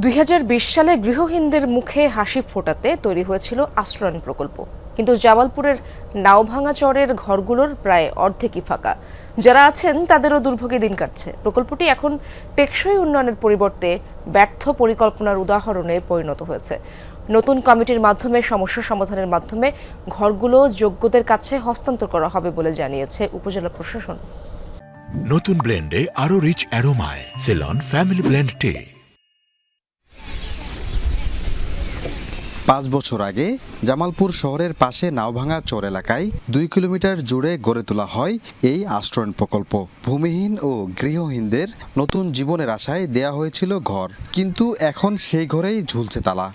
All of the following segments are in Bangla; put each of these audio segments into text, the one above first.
দু হাজার বিশ সালে গৃহহীনদের মুখে হাসি ফোটাতে তৈরি হয়েছিল আশ্রয়ণ প্রকল্প। কিন্তু জামালপুরের নাওভাঙা চরের ঘরগুলোর প্রায় অর্ধেকই ফাঁকা। যারা আছেন, তাদেরও দুর্ভোগে দিন কাটছে। প্রকল্পটি এখন টেকসই উন্নয়নের পরিবর্তে ব্যর্থ পরিকল্পনার উদাহরণে পরিণত হয়েছে। নতুন কমিটির মাধ্যমে, সমস্যা সমাধানের মাধ্যমে ঘরগুলো যোগ্যদের কাছে হস্তান্তর করা হবে বলে জানিয়েছে উপজেলা প্রশাসন। নতুন ব্লেন্ডে আরও rich অ্যারোমায়। Ceylon, family blend tea. পাঁচ বছর আগে জামালপুর শহরের পাশে নাওভাঙা চর এলাকায় দুই কিলোমিটার জুড়ে গড়ে তোলা হয় এই আশ্রয়ণ প্রকল্প। ভূমিহীন ও গৃহহীনদের নতুন জীবনের আশায় দেয়া হয়েছিল ঘর। কিন্তু এখন সেই ঘরেই ঝুলছে তালা।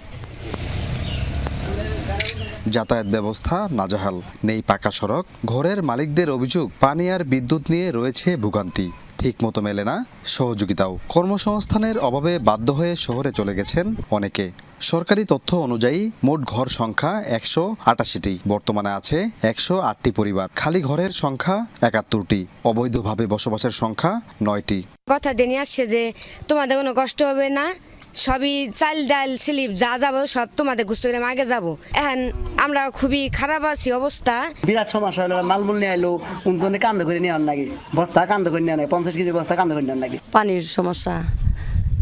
যাতায়াত ব্যবস্থা নাজাহাল। নেই পাকা সড়ক। ঘরের মালিকদের অভিযোগ, পানি আর বিদ্যুৎ নিয়ে রয়েছে ভোগান্তি। ঠিকমতো মেলে না সহযোগিতাও। কর্মসংস্থানের অভাবে বাধ্য হয়ে শহরে চলে গেছেন অনেকে। সরকারি তথ্য অনুযায়ী মোট ঘর সংখ্যা একশো আটাশিটি। বর্তমানে আছে একশো আটটি পরিবার। খালি ঘরের সংখ্যা একাত্তরটি। অবৈধভাবে বসবাসের সংখ্যা নয়টি। কথা দিয়ে আসছে যে তোমাদের কোনো কষ্ট হবে না। সবই চাল ডাল স্লিপ যা যাব সব তোমাদের গুস্ত করে আগে যাব। এখন আমরা খুবই খারাপ আছি অবস্থা। বিরাট সমস্যা হলো মালমূল নিয়ে আইলো উন্তনে কান্দ করে নিয়ে আন নাকি? বস্তা কান্দ করে নিয়ে নেয় পঞ্চাশ কেজি বস্তা কান্দ করে নেন নাকি? পানির সমস্যা।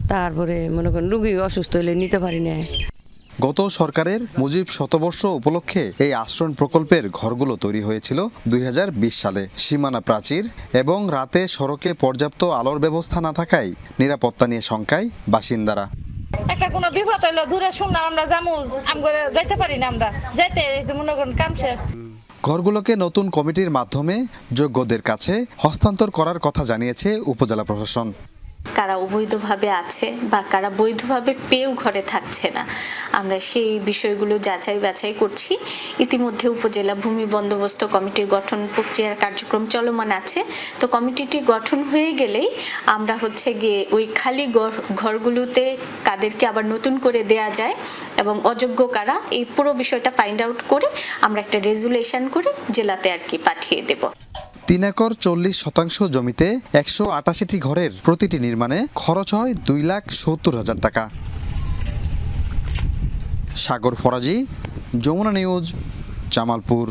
তারপরে মনে করেন রুগী অসুস্থ হলে নিতে পারি না গত সরকারের মুজিব শতবর্ষ উপলক্ষে এই আশ্রয়ণ প্রকল্পের ঘরগুলো তৈরি হয়েছিল দুই হাজার বিশ সালে। সীমানা প্রাচীর এবং রাতে সড়কে পর্যাপ্ত আলোর ব্যবস্থা না থাকায় নিরাপত্তা নিয়ে শঙ্কায় বাসিন্দারা। একটা কোনো বিপদ হইল দূরে শুনলাম আমরা যাইতে পারি না আমরা। যাইতে মনে করেন কাম শেষ। ঘরগুলোকে নতুন কমিটির মাধ্যমে যোগ্যদের কাছে হস্তান্তর করার কথা জানিয়েছে উপজেলা প্রশাসন। কারা অবৈধভাবে আছে বা কারা বৈধভাবে পেয়েও ঘরে থাকছে না। আমরা সেই বিষয়গুলো যাচাই বাছাই করছি। ইতিমধ্যে উপজেলা ভূমি বন্দোবস্ত কমিটির গঠন প্রক্রিয়ার কার্যক্রম চলমান আছে। তো কমিটিটি গঠন হয়ে গেলেই আমরা হচ্ছে গিয়ে ওই খালি ঘর- ঘরগুলোতে কাদেরকে আবার নতুন করে দেয়া যায় এবং অযোগ্য কারা এই পুরো বিষয়টা ফাইন্ড আউট করে আমরা একটা রেজুলেশন করে জেলাতে আর কি পাঠিয়ে দেবো। তিন একর চল্লিশ শতাংশ জমিতে একশো আটাশিটি ঘরের প্রতিটি নির্মাণে খরচ হয় দুই লাখ সত্তর হাজার টাকা। সাগর ফরাজি, যমুনা নিউজ, জামালপুর।